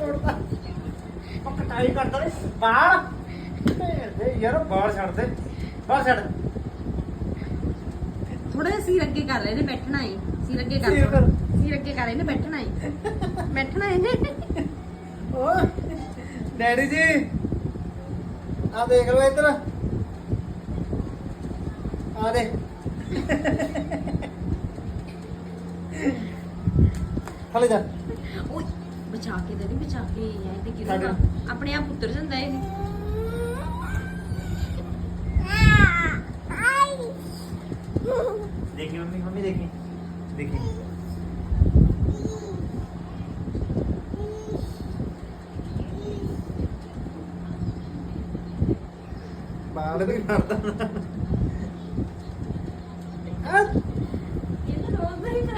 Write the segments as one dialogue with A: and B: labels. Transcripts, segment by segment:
A: ਮੋੜਦਾ ਉਹ ਕਟਾਈ ਕਰਦਾ ਨੇ ਬਾਲ ਦੇ ਯਾਰ ਬਾਲ ਛੱਡ ਦੇ ਬਾਲ ਛੱਡ
B: ਥੋੜਾ ਜਿਹਾ ਸੀਰ ਅੱਗੇ ਕਰ ਲੈ ਇਹਨੇ ਬੈਠਣਾ ਏ ਸੀਰ ਅੱਗੇ ਕਰ
A: ਸੀਰ ਕਰ।
B: ਸੀਰ ਅੱਗੇ ਕਰ ਇਹਨੇ ਬੈਠਣਾ ਏ ਬੈਠਣਾ ਇਹਨੇ
A: ਓ ਡੈਡੀ ਜੀ ਆ ਦੇਖ ਲਓ ਇੱਧਰ ਆ ਦੇ ਹਲੇ ਜਾ
B: ਓਏ ਬਚਾ ਕੇ ਦੇ ਬਚਾ ਕੇ ਐ ਤੇ
A: ਸਾਡੇ-
B: ਗਿਰੂਗਾ ਆਪਣੇ ਆਪ ਉਤਰ ਜਾਂਦਾ ਇਹ
A: ਦੇਖੀ ਮੰਮੀ ਮੰਮੀ ਦੇਖੀ ਦੇਖੀ ਬਾਲ ਵੀ ਫੜਦਾ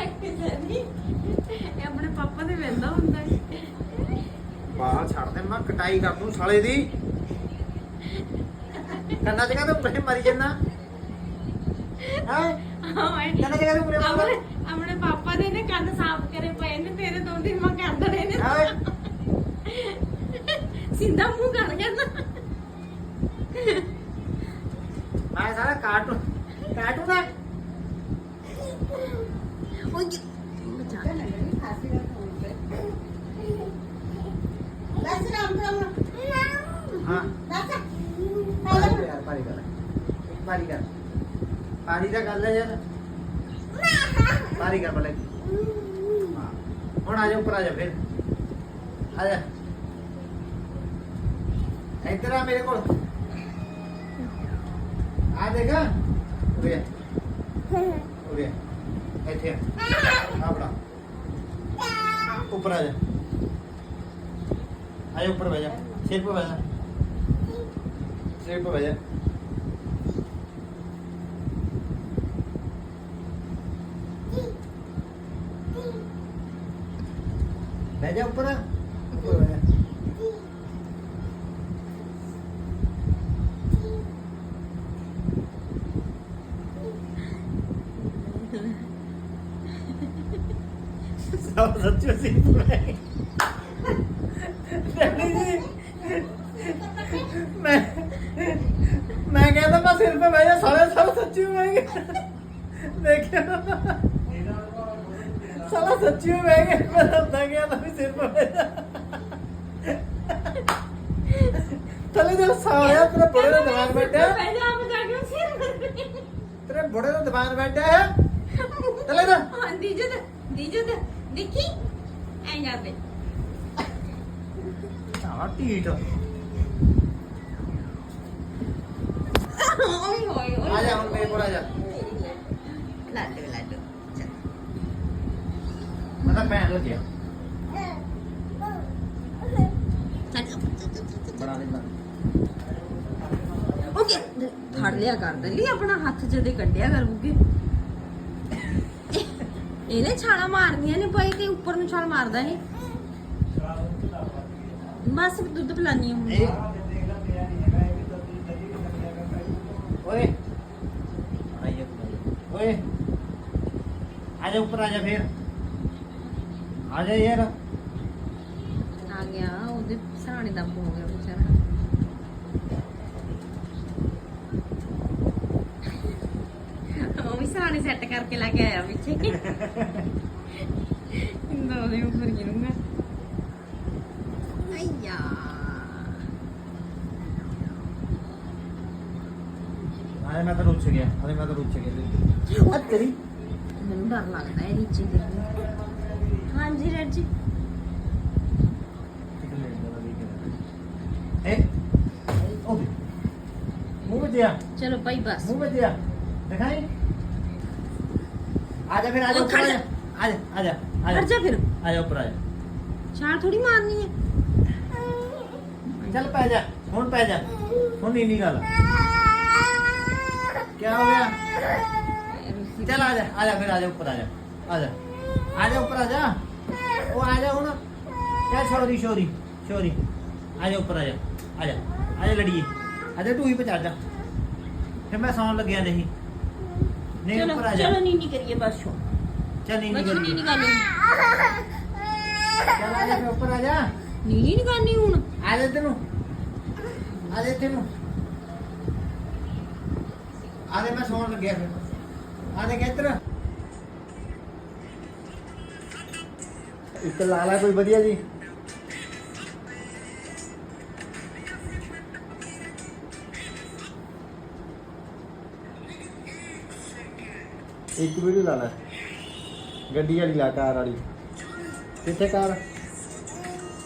B: ਇਹ ਆਪਣੇ ਪਾਪਾ ਦੇ ਵੇਂਦਾ ਹੁੰਦਾ ਹੈ
A: ਬਾਲ ਛੱਡ ਦੇ ਮੈਂ ਕਟਾਈ ਕਰ ਦੂੰ ਸਾਲੇ ਦੀ। ਕੰਨਾਂ ਚ ਕਹਿੰਦਾ ਮੈਂ ਮਰੀ ਜੰਨਾ ਹਾਂ?
B: ਹਾਂ
A: ਕੰਨਾਂ ਚ ਕਹਿੰਦਾ ਪੂਰੇ
B: ਆਪਣੇ ਆਪਣੇ ਪਾਪਾ ਦੇ ਨੇ ਕੰਨ ਸਾਫ਼ ਕਰੇ ਪਏ ਨੇ ਤੇਰੇ ਦੋ ਦਿਨ ਮੈਂ ਕਰ ਦਣੇ ਨੇ।
A: ਹਾਂ?
B: ਸਿੱਧਾ ਮੂੰਹ ਕਰ ਗਿਆ ਨਾ
A: ਮੈਂ ਸਾਰਾ ਕਾਰਟੂਨ ਹਾਂ ਪਾਰੀ ਕਰ ਪਾਰੀ ਕਰ ਪਾਰੀ ਕਰ ਪਾਰੀ ਦਾ ਗੱਲ ਹੈ ਯਾਰ ਪਾਰੀ ਕਰ ਬਲੇ ਹਾਂ ਹੁਣ ਆ ਜਾ ਉੱਪਰ ਆ ਜਾ ਫਿਰ ਆ ਜਾ ਇੱਧਰ ਆ ਮੇਰੇ ਕੋਲ ਆ ਦੇਖਾ ਉਰੇ ਆ, ਉਰੇ ਆ। ਇੱਥੇ ਆ ਆ ਬੜਾ ਉੱਪਰ ਆ ਜਾ ਆ ਜਾ ਉੱਪਰ ਬਹਿ ਜਾ ਸਿਰ पे ਬਹਿ ਜਾ ਸਿਰ पे ਬਹਿ ਜਾ ਉੱਪਰ ਉੱਪਰ ਬਹਿ ਜਾ ਸਭ ਸੱਚੀ ਸੀ ਡੈਡੀ ਜੀ ਮੈਂ ਮੈਂ ਸਿਰ ਤੇ ਬਹਿ ਜਾ ਸਾਰੇ ਸਭ ਸੱਚੀ ਹੋਏਗੇ ਦੇਖਿਆ। ਸਾਲਾ ਸੱਚੀ ਹੋ ਬਹਿ ਗਿਆ ਮੈਂ ਤਾਂ ਗਿਆ ਤਾਂ ਵੀ ਸਿਰ ਜਾ ਥੱਲੇ ਦੇ ਸਾਲਿਆ ਤੇਰੇ ਬੜੇ ਦਾ ਦਿਮਾਗ ਬੈਠਾ।
B: ਪਹਿਲੇ ਆਪ ਜਾ ਕੇ ਸਿਰ
A: ਤੇਰੇ ਬੜੇ ਦਾ ਦਿਮਾਗ ਬੈਠਾ ਹੈ। ਥੱਲੇ ਦਾ।
B: ਹਾਂ ਦੀਜਤ ਦੀਜਤ ਦੇਖੀ ਐ ਜਾਂਦੇ
A: ਸਾਲਾ ਢੀਠ।
B: ਓਏ ਹੋਏ ਓਏ
A: ਆ ਜਾ ਹੁਣ ਮੇਰੇ ਕੋਲ ਆ ਜਾ
B: ਲੱਡੂ ਲੱਡੂ ਚੱਲ
A: ਮੈਂ ਤਾਂ ਪੈਣ ਲੱਗਿਆ ਬਣਾ ਲੈਂਦਾ
B: ਓਕੇ ਫੜ ਲਿਆ ਕਰ ਦਲੀ ਆਪਣਾ ਹੱਥ ਜਦੇ ਕੱਢਿਆ ਕਰੂਗੇ ਇਹਨੇ ਛਾਲਾ ਮਾਰਨੀਆਂ ਨੇ ਪਈ ਤੇ ਉੱਪਰ ਨੂੰ ਛਾਲ ਮਾਰਦਾ ਇਹ ਬਸ ਦੁੱਧ ਪਿਲਾਨੀ ਹੁਣ
A: ਓਏ। ਆਈਏ ਓਏ। ਆ ਜਾ ਉੱਪਰ ਆ ਜਾ ਫੇਰ। ਆ ਜਾ ਯਾਰ।
B: ਆ ਗਿਆ ਉਹਦੇ ਸਹਾਣੇ ਦਾ ਹੋ ਗਿਆ ਵਿਚਾਰਾ। ਉਹ ਵੀ ਸਹਾਣੇ ਸੈੱਟ ਕਰਕੇ ਲੈ ਕੇ ਆਇਆ ਪਿੱਛੇ। ਇੰਦਾ ਉਹਦੇ ਉੱਪਰ ਗਿਰੂੰਗਾ
A: ਆ ਜਾ ਮੈਂ ਤਾਂ ਰੁੱਛ ਗਿਆ ਅਰੇ ਮੈਂ ਤਾਂ ਰੁੱਛ ਗਿਆ ਆ ਤੇਰੀ
B: ਮੈਨੂੰ ਡਰ ਲੱਗਦਾ ਹੈ ਨੀਚੇ ਦੇ ਹਾਂਜੀ ਰੈਡ ਜੀ
A: ਏ ਉਹ ਦੇ ਮੂੰਹ ਵਿੱਚ ਆ
B: ਚਲੋ ਭਾਈ ਬਸ
A: ਮੂੰਹ ਵਿੱਚ ਆ ਦਿਖਾਈ ਆ ਜਾ ਫਿਰ ਆ ਜਾ
B: ਉਹ
A: ਉੱਪਰ
B: ਖੜ
A: ਆ
B: ਜਾ।
A: ਜਾ ਆ ਜਾ ਆ ਜਾ ਆ
B: ਹਟ ਜਾ ਫਿਰ
A: ਆ ਜਾ ਉੱਪਰ ਆ ਜਾ
B: ਛਾਲ
A: ਕੀ ਹੋ ਗਿਆ ਚੱਲ ਆ ਜਾ ਆ ਜਾ ਫਿਰ ਆ ਜਾ ਉੱਪਰ ਆ ਜਾ ਆ ਜਾ ਆ ਜਾ ਉੱਪਰ ਆ ਜਾ ਉਹ ਆ ਜਾ ਹੁਣ ਕਿਆ ਛੋਰੀ ਛੋਰੀ ਛੋਰੀ ਆ ਜਾ ਉੱਪਰ ਆ ਜਾ ਆ ਜਾ ਆ ਜਾ ਲੜੀਏ ਆ ਜਾ ਤੂੰ ਹੀ ਪਚਾ ਜਾ ਫਿਰ ਮੈਂ ਸੌਣ ਲੱਗਿਆ ਨਹੀਂ ਨਹੀਂ
B: ਚਲੋ
A: ਉੱਪਰ ਆ ਜਾ
B: ਚਲੋ ਨੀਨੀ ਕਰੀਏ ਬਸ ਛੋ
A: ਚੱਲ ਨਹੀਂ
B: ਬਸ
A: ਨਹੀਂ
B: ਨੀਨੀ
A: ਕਰੀਏ
B: ਕਰ ਲਓ
A: ਚੱਲ ਆ ਜਾ ਫਿਰ ਉੱਪਰ ਆ ਜਾ
B: ਨੀਂਦ ਨਹੀਂ ਕਰਨੀ ਹੁਣ
A: ਆ ਜਾ ਤੈਨੂੰ ਆ ਜਾ ਤੈਨੂੰ ਆਦੇ ਮੈਂ ਸੌਣ ਲੱਗਿਆ ਫਿਰ। ਆ ਜਾ ਕਿੱਧਰ ਇੱਕ ਲਾਲਾ ਕੋਈ ਵਧੀਆ ਜੀ। ਇੱਕ ਵੀਡੀਓ ਲਾ ਲੈ। ਗੱਡੀ ਵਾਲੀ ਲਾ, ਕਾਰ ਵਾਲੀ। ਕਿੱਥੇ ਕਾਰ?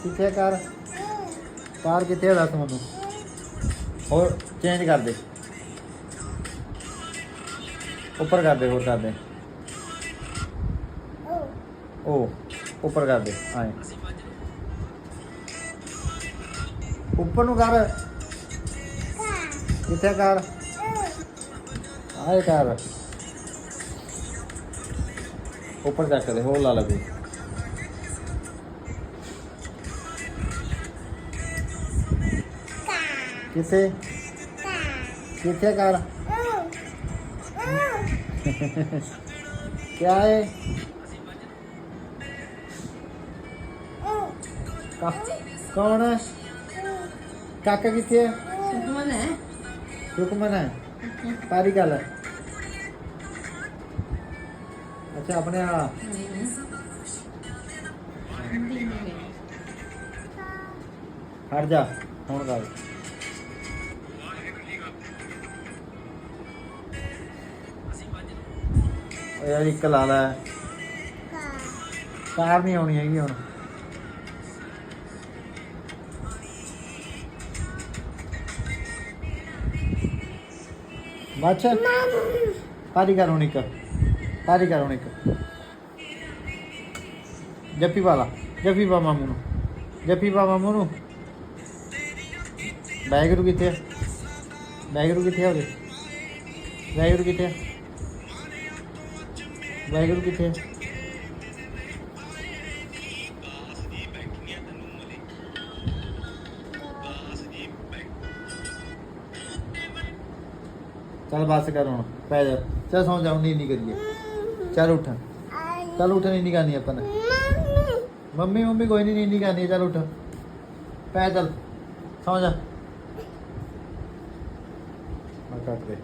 A: ਕਿੱਥੇ ਕਾਰ? ਕਾਰ ਕਿੱਥੇ ਆ ਦੱਸ ਮੈਨੂੰ। ਹੋਰ ਚੇਂਜ ਕਰ ਦੇ। ਉੱਪਰ ਕਰ ਦੇ, ਹੋਰ ਕਰ ਦੇ। ਉਹ ਉੱਪਰ ਕਰ ਦੇ, ਆਏ। ਉੱਪਰ ਨੂੰ ਕਰ। ਕਿੱਥੇ ਕਰ? ਆਏ ਕਰ। ਉੱਪਰ ਚੱਕ ਦੇ, ਹੋਰ ਲਾ ਲੈ ਕਿੱਥੇ? ਕਿੱਥੇ ਕਰ? क्या है का, कौन है काका कितने है
B: ਸੁਖਮਨ ਹੈ
A: रुकमन है पारी गल है अच्छा अपने आ हट जा ਹੁਣ ਕਰ ਓ ਯਾਰ ਇੱਕ ਲਾ ਲੈ ਕਾਰ ਨਹੀਂ ਆਉਣੀ ਹੈਗੀ ਹੁਣ ਬਾਛਾ ਪਾਰੀ ਕਰ ਹੁਣ ਇੱਕ ਪਾਰੀ ਕਰ ਹੁਣ ਇੱਕ ਜੱਫੀ ਵਾਲਾ ਜੱਫੀ ਪਾ ਮਾਮੂ ਨੂੰ ਜੱਫੀ ਪਾ ਮਾਮੂ ਨੂੰ ਬੈਗਰੂ ਕਿੱਥੇ ਆ ਬੈਗਰੂ ਕਿੱਥੇ ਆ ਉਹਦੇ ਬੈਗਰੂ ਕਿੱਥੇ ਆ ਵਾਹਿਗੁਰੂ ਕਿੱਥੇ ਹੈ ਚੱਲ ਬਸ ਕਰ ਹੁਣ ਪੈ ਜਾ ਚੱਲ ਸੌਂ ਜਾ ਨੀਂਦ ਨਹੀਂ ਕਰੀਏ ਚੱਲ ਉੱਠ ਚੱਲ ਉੱਠ ਨੀਂਦ ਨਹੀਂ ਕਰਨੀ ਆਪਾਂ ਨੇ ਮੰਮੀ ਮੰਮੀ ਕੋਈ ਨਹੀਂ ਨੀਂਦ ਨਹੀਂ ਕਰਨੀ ਚੱਲ ਉੱਠ ਪੈ ਚੱਲ ਸੌਂ ਜਾ ਮੈਂ ਕੱਟ ਦੇ